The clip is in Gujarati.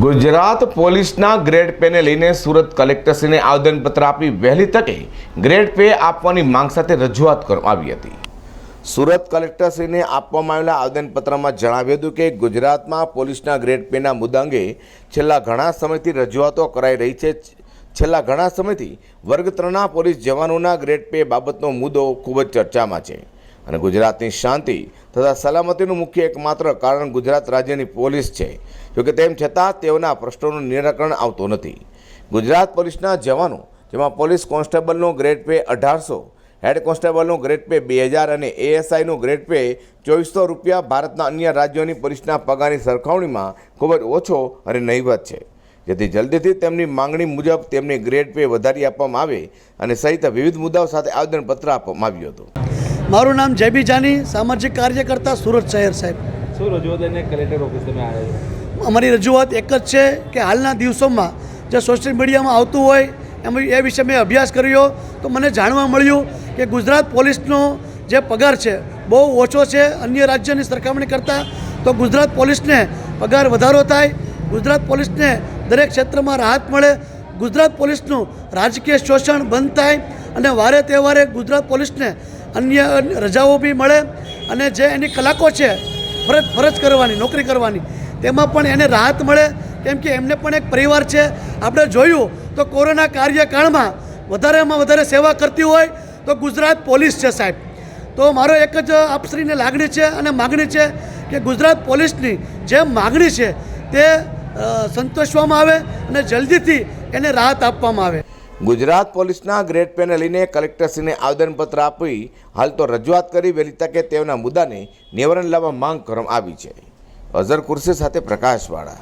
ગુજરાત પોલીસના ગ્રેડ પેને લઈને સુરત કલેક્ટરશ્રીને આવેદનપત્ર આપી વહેલી તકે ગ્રેડ પે આપવાની માંગ સાથે રજૂઆત કરવામાં આવી હતી. સુરત કલેક્ટરશ્રીને આપવામાં આવેલા આવેદનપત્રમાં જણાવ્યું હતું કે ગુજરાતમાં પોલીસના ગ્રેડ પેના મુદ્દા અંગે છેલ્લા ઘણા સમયથી રજૂઆતો કરાઈ રહી છે. છેલ્લા ઘણા સમયથી વર્ગ ત્રણના પોલીસ જવાનોના ગ્રેડ પે બાબતનો મુદ્દો ખૂબ જ ચર્ચામાં છે. અને ગુજરાતની શાંતિ તથા સલામતીનું મુખ્ય એકમાત્ર કારણ ગુજરાત રાજ્યની પોલીસ છે. જોકે તેમ છતાં તેઓના પ્રશ્નોનું નિરાકરણ આવતું નથી. ગુજરાત પોલીસના જવાનો, જેમાં પોલીસ કોન્સ્ટેબલનો ગ્રેડ પે અઢારસો, હેડ કોન્સ્ટેબલનો ગ્રેડ પે બે હજાર અને એએસઆઈનો ગ્રેડ પે ચોવીસો રૂપિયા ભારતના અન્ય રાજ્યોની પોલીસના પગારની સરખામણીમાં ખૂબ જ ઓછો અને નહીવત છે. જેથી જલ્દીથી તેમની માંગણી મુજબ તેમને ગ્રેડ પે વધારી આપવામાં આવે અને સહિત વિવિધ મુદ્દાઓ સાથે આવેદનપત્ર આપવામાં આવ્યું હતું. મારું નામ જેબી જાની સામાજિક કાર્યકર્તા સુરત શહેર સાહેબ. શું રજૂઆત લઈને કલેક્ટર ઓફિસ તમે આવ્યા અમારી રજૂઆત એક જ છે કે હાલના દિવસોમાં જે સોશિયલ મીડિયામાં આવતું હોય એમ એ વિશે મેં અભ્યાસ કર્યો તો મને જાણવા મળ્યું કે ગુજરાત પોલીસનો જે પગાર છે બહુ ઓછો છે અન્ય રાજ્યની સરખામણી કરતાં તો ગુજરાત પોલીસને પગાર વધારો થાય ગુજરાત પોલીસને દરેક ક્ષેત્રમાં રાહત મળે ગુજરાત પોલીસનું રાજકીય શોષણ બંધ થાય અને વારે તહેવારે ગુજરાત પોલીસને અન્ય રજાઓ બી મળે અને જે એની કલાકો છે, ફરજ ફરજ કરવાની, નોકરી કરવાની, તેમાં પણ એને રાહત મળે. કેમ કે એમને પણ એક પરિવાર છે. આપણે જોયું તો કોરોના કાર્યકાળમાં વધારેમાં વધારે સેવા કરતી હોય તો ગુજરાત પોલીસ છે સાહેબ. તો મારો એક જ આપશ્રીને લાગણી છે અને માગણી છે કે ગુજરાત પોલીસની જે માગણી છે તે સંતોષવામાં આવે અને જલ્દીથી એને રાહત આપવામાં આવે. ગુજરાત પોલીસના ગ્રેડ પેને લઈને કલેક્ટરશ્રીને આવેદનપત્ર આપી હાલ તો રજૂઆત કરી વહેલી તકે તેઓના મુદ્દાને નિવારણ લાવવા માંગ કરવામાં આવી છે. અઝર કુર્સી સાથે પ્રકાશવાળા.